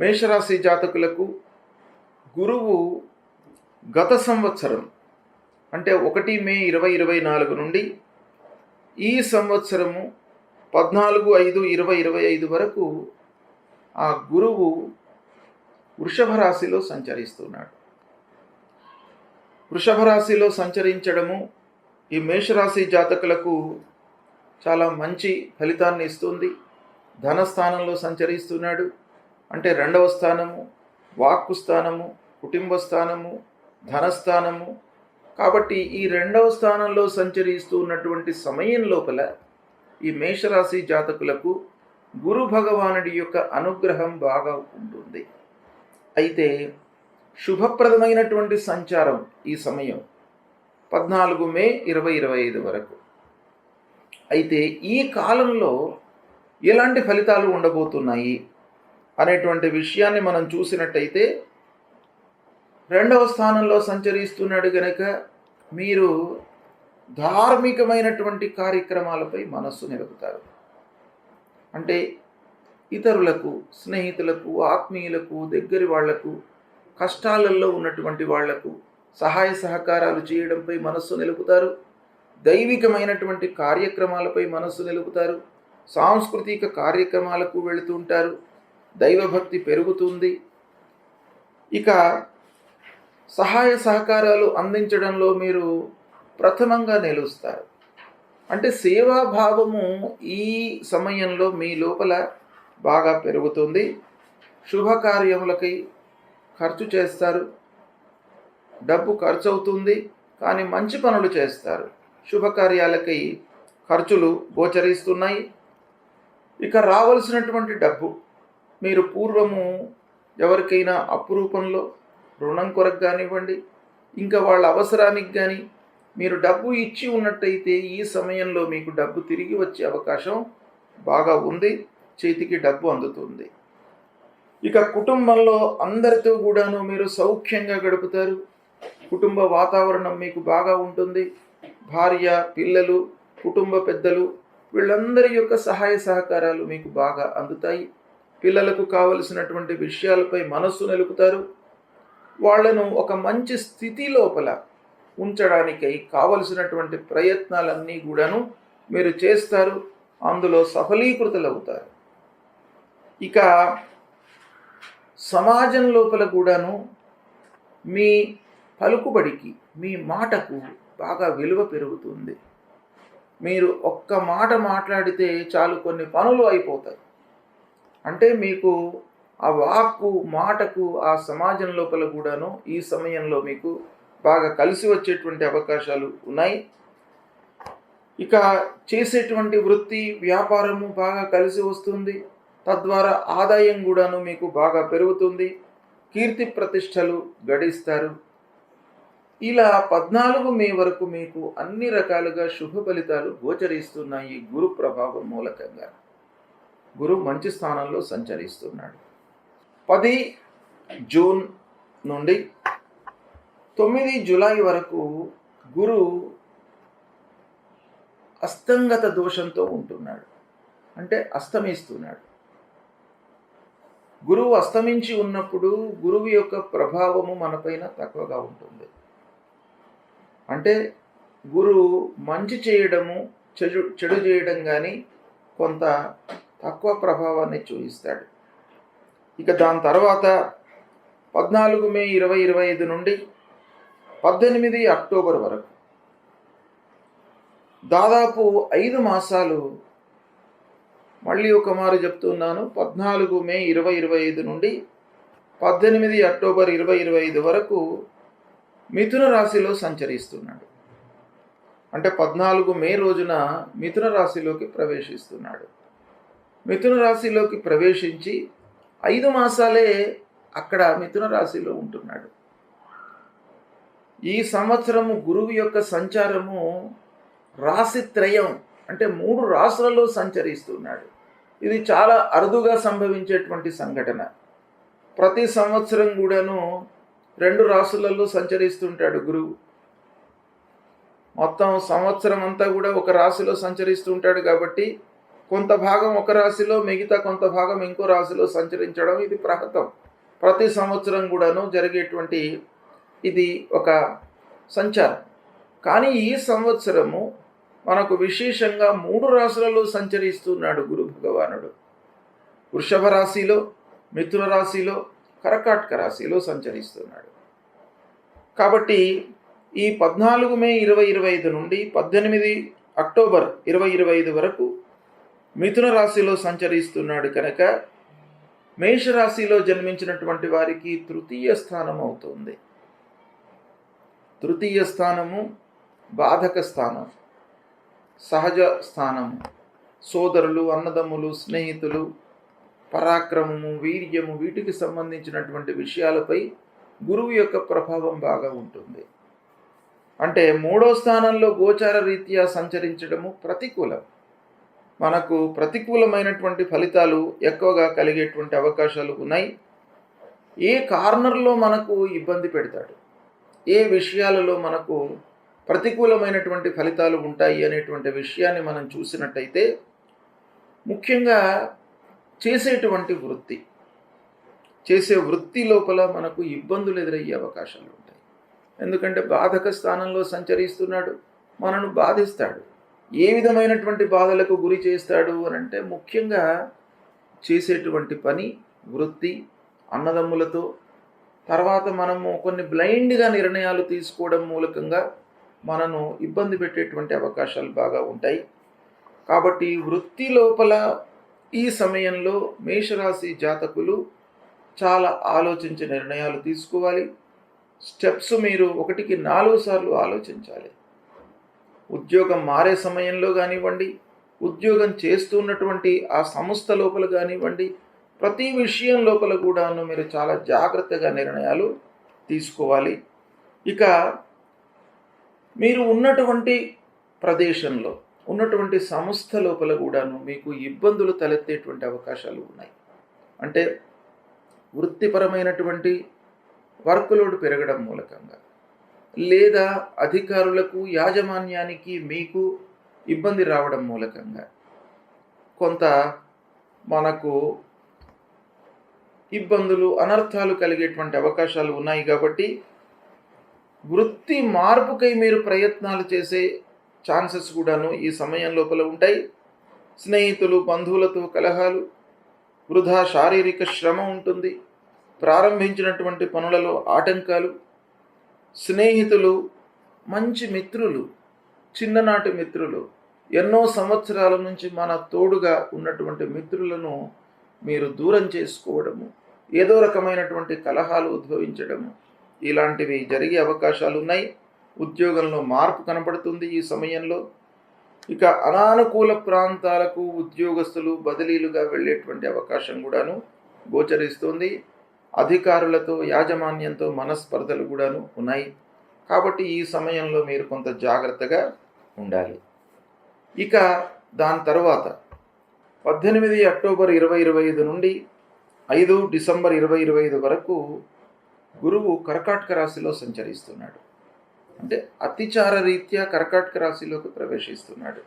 మేషరాశి జాతకులకు గురువు గత సంవత్సరం అంటే ఒకటి మే ఇరవై ఇరవై నాలుగు నుండి ఈ సంవత్సరము పద్నాలుగు ఐదు ఇరవై ఇరవై ఐదు వరకు ఆ గురువు వృషభ రాశిలో సంచరిస్తున్నాడు. వృషభ రాశిలో సంచరించడము ఈ మేషరాశి జాతకులకు చాలా మంచి ఫలితాన్ని ఇస్తుంది. ధనస్థానంలో సంచరిస్తున్నాడు. అంటే రెండవ స్థానము వాక్కు స్థానము కుటుంబ స్థానము ధనస్థానము. కాబట్టి ఈ రెండవ స్థానంలో సంచరిస్తూ ఉన్నటువంటి సమయం లోపల ఈ మేషరాశి జాతకులకు గురు భగవానుడి యొక్క అనుగ్రహం బాగా ఉంటుంది. అయితే శుభప్రదమైనటువంటి సంచారం ఈ సమయం పద్నాలుగు మే ఇరవై ఇరవై ఐదు వరకు. అయితే ఈ కాలంలో ఎలాంటి ఫలితాలు ఉండబోతున్నాయి? అనేటువంటి విషయాన్ని మనం చూసినట్టయితే రెండవ స్థానంలో సంచరిస్తున్నాడు గనక మీరు ధార్మికమైనటువంటి కార్యక్రమాలపై మనస్సు నిలుపుతారు అంటే ఇతరులకు స్నేహితులకు ఆత్మీయులకు దగ్గరి వాళ్ళకు కష్టాలలో ఉన్నటువంటి వాళ్ళకు సహాయ సహకారాలు చేయడంపై మనస్సు నిలుపుతారు దైవికమైనటువంటి కార్యక్రమాలపై మనస్సు నిలుపుతారు సాంస్కృతిక కార్యక్రమాలకు వెళుతుంటారు దైవభక్తి పెరుగుతుంది. ఇక సహాయ సహకారాలు అందించడంలో మీరు ప్రథమంగా నిలుస్తారు. అంటే సేవాభావము ఈ సమయంలో మీ లోపల బాగా పెరుగుతుంది. శుభకార్యములకి ఖర్చు చేస్తారు. డబ్బు ఖర్చు అవుతుంది కానీ మంచి పనులు చేస్తారు. శుభకార్యాలకి ఖర్చులు గోచరిస్తున్నాయి. ఇక రావలసినటువంటి డబ్బు మీరు పూర్వము ఎవరికైనా అప్పు రూపంలో రుణం కొరకు కానివ్వండి ఇంకా వాళ్ళ అవసరానికి కానీ మీరు డబ్బు ఇచ్చి ఉన్నట్టయితే ఈ సమయంలో మీకు డబ్బు తిరిగి వచ్చే అవకాశం బాగా ఉంది చేతికి డబ్బు అందుతుంది. ఇక కుటుంబంలో అందరితో కూడాను మీరు సౌఖ్యంగా గడుపుతారు. కుటుంబ వాతావరణం మీకు బాగా ఉంటుంది. భార్య పిల్లలు కుటుంబ పెద్దలు వీళ్ళందరి యొక్క సహాయ సహకారాలు మీకు బాగా అందుతాయి. పిల్లలకు కావలసినటువంటి విషయాలపై మనస్సు నిలుపుతారు. వాళ్ళను ఒక మంచి స్థితి లోపల ఉంచడానికై కావలసినటువంటి ప్రయత్నాలన్నీ కూడాను మీరు చేస్తారు. అందులో సఫలీకృతులవుతారు. ఇక సమాజం లోపల కూడాను మీ పలుకుబడికి మీ మాటకు బాగా విలువ పెరుగుతుంది. మీరు ఒక్క మాట మాట్లాడితే చాలు కొన్ని పనులు అయిపోతాయి. అంటే మీకు ఆ వాక్కు మాటకు ఆ సమాజం లోపల కూడాను ఈ సమయంలో మీకు బాగా కలిసి వచ్చేటువంటి అవకాశాలు ఉన్నాయి. ఇక చేసేటువంటి వృత్తి వ్యాపారము బాగా కలిసి వస్తుంది. తద్వారా ఆదాయం కూడాను మీకు బాగా పెరుగుతుంది. కీర్తి ప్రతిష్టలు గడిస్తారు. ఇలా పద్నాలుగు మే వరకు మీకు అన్ని రకాలుగా శుభ ఫలితాలు గోచరిస్తున్నాయి గురు ప్రభావం మూలకంగా. గురు మంచి స్థానంలో సంచరిస్తున్నాడు. పది జూన్ నుండి తొమ్మిది జూలై వరకు గురు అస్తంగత దోషంతో ఉంటున్నాడు. అంటే అస్తమిస్తున్నాడు. గురువు అస్తమించి ఉన్నప్పుడు గురువు యొక్క ప్రభావము మనపైన తక్కువగా ఉంటుంది. అంటే గురువు మంచి చేయడము చెడు చెడు చేయడం కానీ కొంత తక్కువ ప్రభావాన్ని చూపిస్తాడు ఇక దాని తర్వాత పద్నాలుగు మే ఇరవై ఇరవై ఐదు నుండి పద్దెనిమిది అక్టోబర్ వరకు దాదాపు ఐదు మాసాలు మళ్ళీ ఒక మారు చెప్తున్నాను. పద్నాలుగు మే ఇరవై ఇరవై ఐదు నుండి పద్దెనిమిది అక్టోబర్ ఇరవై ఇరవై ఐదు వరకు మిథున రాశిలో సంచరిస్తున్నాడు. అంటే పద్నాలుగు మే రోజున మిథున రాశిలోకి ప్రవేశిస్తున్నాడు. మిథున రాశిలోకి ప్రవేశించి ఐదు మాసాలే అక్కడ మిథున రాశిలో ఉంటున్నాడు. ఈ సంవత్సరము గురువు యొక్క సంచారము రాశి త్రయం అంటే మూడు రాశులలో సంచరిస్తున్నాడు. ఇది చాలా అరుదుగా సంభవించేటువంటి సంఘటన. ప్రతి సంవత్సరం కూడాను రెండు రాశులలో సంచరిస్తుంటాడు గురువు. మొత్తం సంవత్సరం అంతా కూడా ఒక రాశిలో సంచరిస్తుంటాడు కాబట్టి కొంత భాగం ఒక రాశిలో మిగతా కొంత భాగం ఇంకో రాశిలో సంచరించడం ఇది ప్రహతం. ప్రతి సంవత్సరం కూడాను జరిగేటువంటి ఇది ఒక సంచారం. కానీ ఈ సంవత్సరము మనకు విశేషంగా మూడు రాశులలో సంచరిస్తున్నాడు గురు భగవానుడు. వృషభ రాశిలో మిథున రాశిలో కరకాటక రాశిలో సంచరిస్తున్నాడు. కాబట్టి ఈ పద్నాలుగు మే ఇరవై ఇరవై ఐదు నుండి పద్దెనిమిది అక్టోబర్ ఇరవై ఇరవై ఐదు వరకు మిథున రాశిలో సంచరిస్తున్నాడు కనుక మేషరాశిలో జన్మించినటువంటి వారికి తృతీయ స్థానం అవుతుంది. తృతీయ స్థానము బాధక స్థానం సహజ స్థానము. సోదరులు అన్నదమ్ములు స్నేహితులు పరాక్రమము వీర్యము వీటికి సంబంధించినటువంటి విషయాలపై గురువు యొక్క ప్రభావం బాగా ఉంటుంది. అంటే మూడో స్థానంలో గోచార రీత్యా సంచరించడము ప్రతికూలం. మనకు ప్రతికూలమైనటువంటి ఫలితాలు ఎక్కువగా కలిగేటువంటి అవకాశాలు ఉన్నాయి. ఏ కార్నర్లో మనకు ఇబ్బంది పెడతాడు? ఏ విషయాలలో మనకు ప్రతికూలమైనటువంటి ఫలితాలు ఉంటాయి అనేటువంటి విషయాన్ని మనం చూసినట్టయితే ముఖ్యంగా చేసేటువంటి వృత్తి. చేసే వృత్తి లోపల మనకు ఇబ్బందులు ఎదురయ్యే అవకాశాలు ఉంటాయి. ఎందుకంటే బాధక స్థానంలో సంచరిస్తున్నాడు. మనను బాధిస్తాడు. ఏ విధమైనటువంటి బాధలకు గురి చేస్తాడు అని అంటే ముఖ్యంగా చేసేటువంటి పని వృత్తి అన్నదమ్ములతో తర్వాత మనము కొన్ని బ్లైండ్గా నిర్ణయాలు తీసుకోవడం మూలకంగా మనను ఇబ్బంది పెట్టేటువంటి అవకాశాలు బాగా ఉంటాయి. కాబట్టి వృత్తి లోపల ఈ సమయంలో మేషరాశి జాతకులు చాలా ఆలోచించి నిర్ణయాలు తీసుకోవాలి. స్టెప్స్ మీరు ఒకటికి నాలుగు సార్లు ఆలోచించాలి. ఉద్యోగం మారే సమయంలో కానివ్వండి ఉద్యోగం చేస్తున్నటువంటి ఆ సంస్థ లోపల కానివ్వండి ప్రతి విషయం లోపల కూడాను మీరు చాలా జాగ్రత్తగా నిర్ణయాలు తీసుకోవాలి. ఇక మీరు ఉన్నటువంటి ప్రదేశంలో ఉన్నటువంటి సంస్థ లోపల కూడాను మీకు ఇబ్బందులు తలెత్తేటువంటి అవకాశాలు ఉన్నాయి. అంటే వృత్తిపరమైనటువంటి వర్క్ లోడ్ పెరగడం మూలకంగా. లేదా అధికారులకు యాజమాన్యానికి మీకు ఇబ్బంది రావడం మూలకంగా. కొంత మనకు ఇబ్బందులు అనర్థాలు కలిగేటువంటి అవకాశాలు ఉన్నాయి కాబట్టి వృత్తి మార్పుకై మీరు ప్రయత్నాలు చేసే ఛాన్సెస్ కూడాను ఈ సమయం లోపల ఉంటాయి. స్నేహితులు బంధువులతో కలహాలు వృధా శారీరక శ్రమ ఉంటుంది. ప్రారంభించినటువంటి పనులలో ఆటంకాలు స్నేహితులు మంచి మిత్రులు చిన్ననాటి మిత్రులు ఎన్నో సంవత్సరాల నుంచి మన తోడుగా ఉన్నటువంటి మిత్రులను మీరు దూరం చేసుకోవడము ఏదో రకమైనటువంటి కలహాలు ఉద్భవించడము ఇలాంటివి జరిగే అవకాశాలు ఉన్నాయి. ఉద్యోగంలో మార్పు కనపడుతుంది ఈ సమయంలో. ఇక అనానుకూల ప్రాంతాలకు ఉద్యోగస్తులు బదిలీలుగా వెళ్ళేటువంటి అవకాశం కూడాను గోచరిస్తుంది. అధికారులతో యాజమాన్యంతో మనస్పర్ధలు కూడాను ఉన్నాయి. కాబట్టి ఈ సమయంలో మీరు కొంత జాగ్రత్తగా ఉండాలి. ఇక దాని తర్వాత పద్దెనిమిది అక్టోబర్ ఇరవై ఇరవై ఐదు నుండి ఐదు డిసెంబర్ ఇరవై ఇరవై ఐదు వరకు గురువు కర్కాటక రాశిలో సంచరిస్తున్నాడు. అంటే అతిచార రీత్యా కర్కాటక రాశిలోకి ప్రవేశిస్తున్నాడు.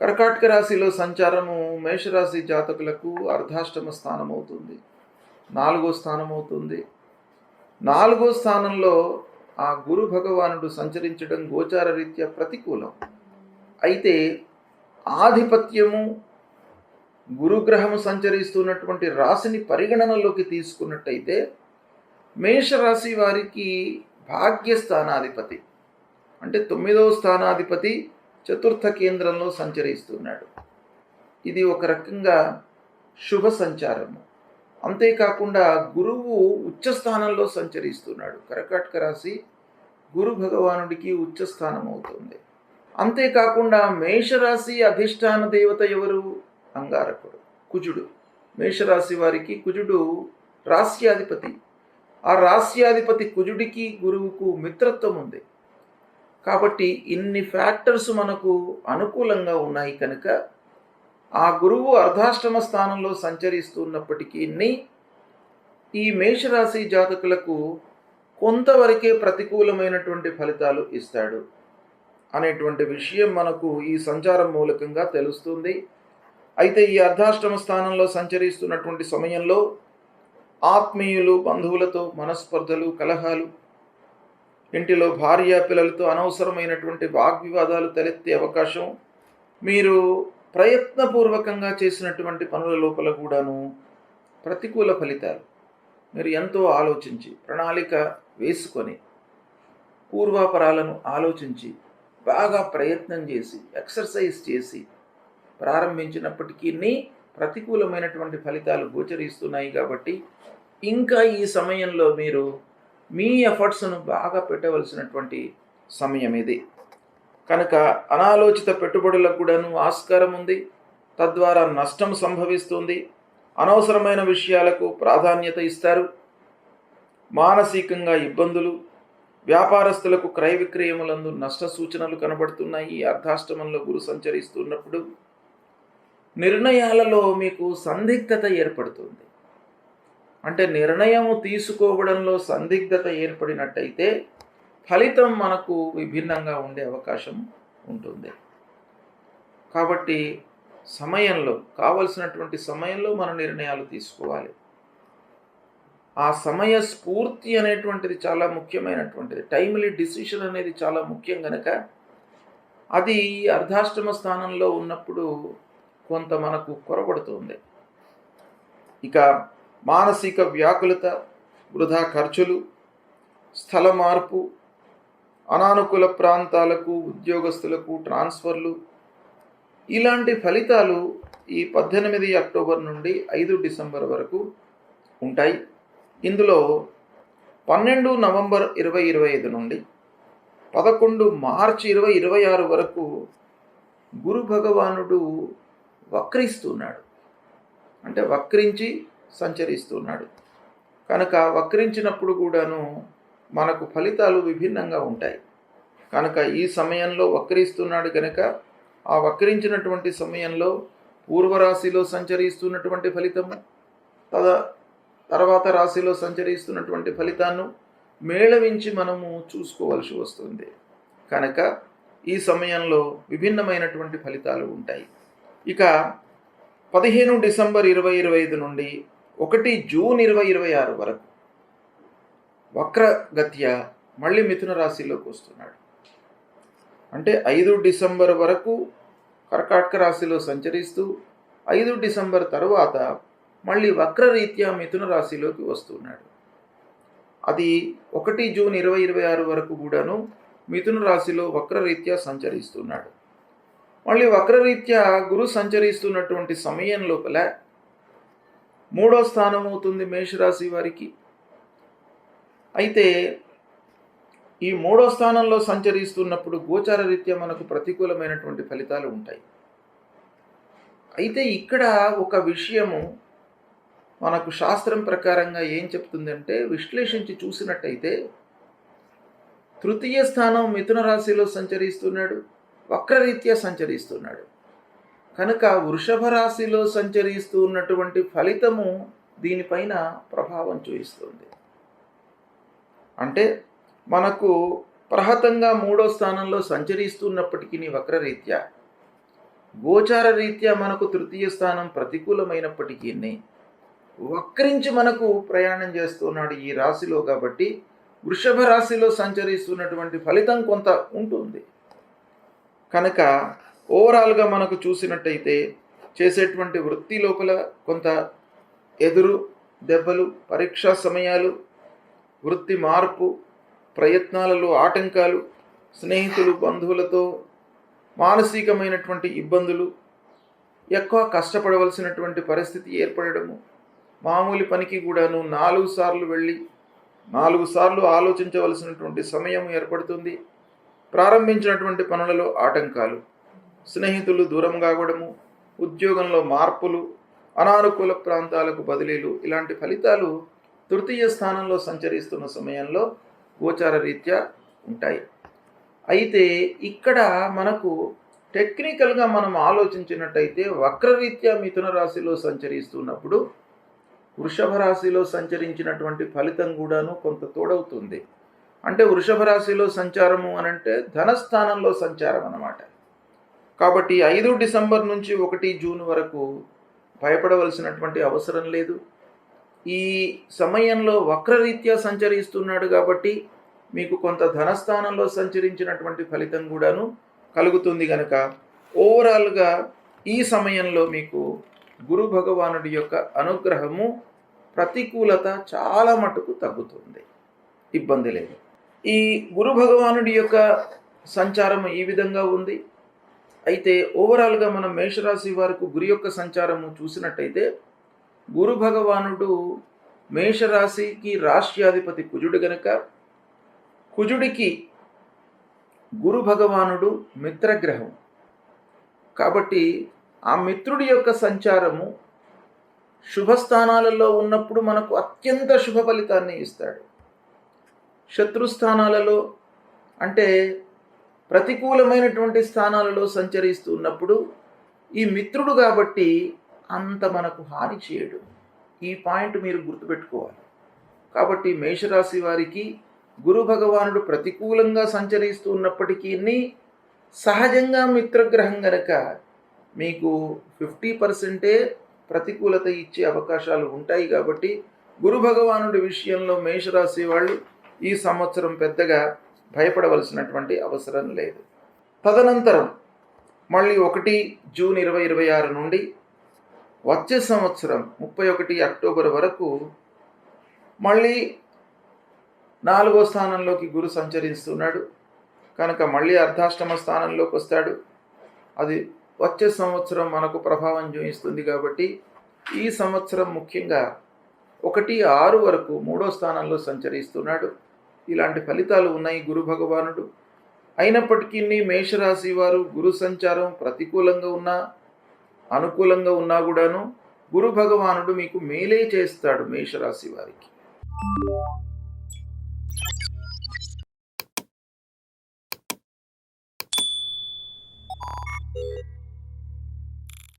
కర్కాటక రాశిలో సంచారము మేషరాశి జాతకులకు అర్ధాష్టమ స్థానం అవుతుంది నాలుగో స్థానం అవుతుంది నాలుగో స్థానంలో ఆ గురు భగవానుడు సంచరించడం గోచార రీత్యా ప్రతికూలం. అయితే ఆధిపత్యము గురుగ్రహము సంచరిస్తున్నటువంటి రాశిని పరిగణనలోకి తీసుకున్నట్టయితే మేషరాశి వారికి భాగ్యస్థానాధిపతి అంటే తొమ్మిదవ స్థానాధిపతి చతుర్థ కేంద్రంలో సంచరిస్తున్నాడు. ఇది ఒక రకంగా శుభ సంచారము. అంతేకాకుండా గురువు ఉచ్చస్థానంలో సంచరిస్తున్నాడు. కరకాటక రాశి గురు భగవానుడికి ఉచ్చస్థానం అవుతుంది అంతేకాకుండా మేషరాశి అధిష్టాన దేవత ఎవరు? అంగారకుడు కుజుడు. మేషరాశి వారికి కుజుడు రాస్యాధిపతి ఆ రాస్యాధిపతి కుజుడికి గురువుకు మిత్రత్వం ఉంది. కాబట్టి ఇన్ని ఫ్యాక్టర్స్ మనకు అనుకూలంగా ఉన్నాయి కనుక ఆ గురువు అర్ధాష్టమ స్థానంలో సంచరిస్తున్నప్పటికీ ఈ మేషరాశి జాతకులకు కొంతవరకే ప్రతికూలమైనటువంటి ఫలితాలు ఇస్తాడు అనేటువంటి విషయం మనకు ఈ సంచారం మూలకంగా తెలుస్తుంది. అయితే ఈ అర్ధాష్టమ స్థానంలో సంచరిస్తున్నటువంటి సమయంలో ఆత్మీయులు బంధువులతో మనస్పర్ధలు కలహాలు ఇంటిలో భార్య పిల్లలతో అనవసరమైనటువంటి వాగ్వివాదాలు తలెత్తే అవకాశం మీరు ప్రయత్నపూర్వకంగా చేసినటువంటి పనుల లోపల కూడాను ప్రతికూల ఫలితాలు. మీరు ఎంతో ఆలోచించి ప్రణాళిక వేసుకొని పూర్వాపరాలను ఆలోచించి బాగా ప్రయత్నం చేసి ఎక్సర్సైజ్ చేసి ప్రారంభించినప్పటికీ ప్రతికూలమైనటువంటి ఫలితాలు గోచరిస్తున్నాయి కాబట్టి ఇంకా ఈ సమయంలో మీరు మీ ఎఫర్ట్స్ను బాగా పెట్టవలసినటువంటి సమయం ఇది కనుక అనాలోచిత పెట్టుబడులకు కూడాను ఆస్కారం ఉంది. తద్వారా నష్టం సంభవిస్తుంది. అనవసరమైన విషయాలకు ప్రాధాన్యత ఇస్తారు. మానసికంగా ఇబ్బందులు వ్యాపారస్తులకు క్రయ విక్రయములందు నష్ట సూచనలు కనబడుతున్నాయి. ఈ అర్ధాష్టమంలో గురు సంచరిస్తున్నప్పుడు నిర్ణయాలలో మీకు సందిగ్ధత ఏర్పడుతుంది. అంటే నిర్ణయం తీసుకోవడంలో సందిగ్ధత ఏర్పడినట్టయితే ఫలితం మనకు విభిన్నంగా ఉండే అవకాశం ఉంటుంది. కాబట్టి సమయంలో కావలసినటువంటి సమయంలో మన నిర్ణయాలు తీసుకోవాలి. ఆ సమయ స్ఫూర్తి అనేటువంటిది చాలా ముఖ్యమైనటువంటిది. టైమ్లీ డిసిషన్ అనేది చాలా ముఖ్యం కనుక అది అర్ధాష్టమ స్థానంలో ఉన్నప్పుడు కొంత మనకు కొరబడుతుంది. ఇక మానసిక వ్యాకులత వృధా ఖర్చులు స్థల మార్పు అనానుకూల ప్రాంతాలకు ఉద్యోగస్తులకు ట్రాన్స్ఫర్లు. ఇలాంటి ఫలితాలు ఈ పద్దెనిమిది అక్టోబర్ నుండి ఐదు డిసెంబర్ వరకు ఉంటాయి. ఇందులో పన్నెండు నవంబర్ ఇరవై ఇరవై ఐదు నుండి పదకొండు మార్చి ఇరవై ఇరవై ఆరు వరకు గురు భగవానుడు వక్రిస్తున్నాడు. అంటే వక్రించి సంచరిస్తున్నాడు. కనుక వక్రించినప్పుడు కూడాను మనకు ఫలితాలు విభిన్నంగా ఉంటాయి. కనుక ఈ సమయంలో వక్రిస్తున్నాడు కనుక ఆ వక్రించినటువంటి సమయంలో పూర్వరాశిలో సంచరిస్తున్నటువంటి ఫలితము తద తర్వాత రాశిలో సంచరిస్తున్నటువంటి ఫలితాన్ని మేళవించి మనము చూసుకోవలసి వస్తుంది. కనుక ఈ సమయంలో విభిన్నమైనటువంటి ఫలితాలు ఉంటాయి. ఇక పదిహేను డిసెంబర్ ఇరవై ఇరవై ఐదు నుండి ఒకటి జూన్ ఇరవై ఇరవై ఆరు వరకు వక్రగత్య మళ్ళీ మిథున రాశిలోకి వస్తున్నాడు. అంటే ఐదు డిసెంబర్ వరకు కర్కాటక రాశిలో సంచరిస్తూ ఐదు డిసెంబర్ తరువాత మళ్ళీ వక్రరీత్యా మిథున రాశిలోకి వస్తున్నాడు. అది ఒకటి జూన్ ఇరవై ఇరవై ఆరు వరకు కూడాను మిథున రాశిలో వక్రరీత్యా సంచరిస్తున్నాడు. మళ్ళీ వక్రరీత్యా గురు సంచరిస్తున్నటువంటి సమయం లోపల మూడో స్థానం అవుతుంది మేషరాశి వారికి. అయితే ఈ మూడో స్థానంలో సంచరిస్తున్నప్పుడు గోచార రీత్యా మనకు ప్రతికూలమైనటువంటి ఫలితాలు ఉంటాయి. అయితే ఇక్కడ ఒక విషయము మనకు శాస్త్రం ప్రకారంగా ఏం చెప్తుందంటే విశ్లేషించి చూసినట్టయితే తృతీయ స్థానం మిథున రాశిలో సంచరిస్తున్నాడు వక్రరీత్యా సంచరిస్తున్నాడు. కనుక వృషభ రాశిలో సంచరిస్తూ ఉన్నటువంటి ఫలితము దీనిపైన ప్రభావం చూపిస్తుంది. అంటే మనకు ప్రహతంగా మూడో స్థానంలో సంచరిస్తున్నప్పటికీ వక్రరీత్యా. గోచార రీత్యా మనకు తృతీయ స్థానం ప్రతికూలమైనప్పటికీ వక్రించి మనకు ప్రయాణం చేస్తున్నాడు ఈ రాశిలో కాబట్టి వృషభ రాశిలో సంచరిస్తున్నటువంటి ఫలితం కొంత ఉంటుంది. కనుక ఓవరాల్గా మనకు చూసినట్టయితే చేసేటువంటి వృత్తి లోపల కొంత ఎదురు దెబ్బలు పరీక్షా సమయాలు వృత్తి మార్పు ప్రయత్నాలలో ఆటంకాలు స్నేహితులు బంధువులతో మానసికమైనటువంటి ఇబ్బందులు ఎక్కువ కష్టపడవలసినటువంటి పరిస్థితి ఏర్పడము మామూలు పనికి కూడాను నాలుగు సార్లు వెళ్ళి నాలుగు సార్లు ఆలోచించవలసినటువంటి సమయం ఏర్పడుతుంది. ప్రారంభించినటువంటి పనులలో ఆటంకాలు స్నేహితులు దూరం కావడము ఉద్యోగంలో మార్పులు అనానుకూల ప్రాంతాలకు బదిలీలు ఇలాంటి ఫలితాలు తృతీయ స్థానంలో సంచరిస్తున్న సమయంలో గోచార రీత్యా ఉంటాయి. అయితే ఇక్కడ మనకు టెక్నికల్గా మనం ఆలోచించినట్టయితే వక్రరీత్యా మిథున రాశిలో సంచరిస్తున్నప్పుడు వృషభ రాశిలో సంచరించినటువంటి ఫలితం కూడాను కొంత తోడవుతుంది. అంటే వృషభ రాశిలో సంచారము అని అంటే ధనస్థానంలో సంచారం అన్నమాట. కాబట్టి ఐదు డిసెంబర్ నుంచి ఒకటి జూన్ వరకు భయపడవలసినటువంటి అవసరం లేదు. ఈ సమయంలో వక్రరీత్యా సంచరిస్తున్నాడు కాబట్టి మీకు కొంత ధనస్థానంలో సంచరించినటువంటి ఫలితం కూడాను కలుగుతుంది కనుక ఓవరాల్గా ఈ సమయంలో మీకు గురు భగవానుడి యొక్క అనుగ్రహము ప్రతికూలత చాలా మటుకు తగ్గుతుంది. ఇబ్బంది లేదు. ఈ గురు భగవానుడి యొక్క సంచారం ఈ విధంగా ఉంది. అయితే ఓవరాల్గా మనం మేషరాశి వారికి గురి యొక్క సంచారము చూసినట్టయితే గురు భగవానుడు మేషరాశికి రాష్ట్రాధిపతి కుజుడు గనక కుజుడికి గురు భగవానుడు మిత్రగ్రహం. కాబట్టి ఆ మిత్రుడి యొక్క సంచారము శుభస్థానాలలో ఉన్నప్పుడు మనకు అత్యంత శుభ ఫలితాన్ని ఇస్తాడు. శత్రుస్థానాలలో అంటే ప్రతికూలమైనటువంటి స్థానాలలో సంచరిస్తూ ఉన్నప్పుడు ఈ మిత్రుడు కాబట్టి అంత మనకు హాని చేయడు. ఈ పాయింట్ మీరు గుర్తుపెట్టుకోవాలి. కాబట్టి మేషరాశి వారికి గురు భగవానుడు ప్రతికూలంగా సంచరిస్తూ ఉన్నప్పటికీ సహజంగా మిత్రగ్రహం గనక మీకు ఫిఫ్టీ పర్సెంటే ప్రతికూలత ఇచ్చే అవకాశాలు ఉంటాయి కాబట్టి గురు భగవానుడి విషయంలో మేషరాశి వాళ్ళు ఈ సంవత్సరం పెద్దగా భయపడవలసినటువంటి అవసరం లేదు. తదనంతరం మళ్ళీ ఒకటి జూన్ ఇరవై ఇరవై ఆరు నుండి వచ్చే సంవత్సరం ముప్పై ఒకటి అక్టోబర్ వరకు మళ్ళీ నాలుగో స్థానంలోకి గురు సంచరిస్తున్నాడు. కనుక మళ్ళీ అర్ధాష్టమ స్థానంలోకి వస్తాడు. అది వచ్చే సంవత్సరం మనకు ప్రభావం చూపిస్తుంది కాబట్టి ఈ సంవత్సరం ముఖ్యంగా ఒకటి ఆరు వరకు మూడో స్థానంలో సంచరిస్తున్నాడు. ఇలాంటి ఫలితాలు ఉన్నాయి గురు భగవానుడు. అయినప్పటికీ మేషరాశి వారు గురు సంచారం ప్రతికూలంగా ఉన్నా అనుకూలంగా ఉన్నా కూడాను గురు భగవానుడు మీకు మేలే చేస్తాడు మేషరాశి వారికి.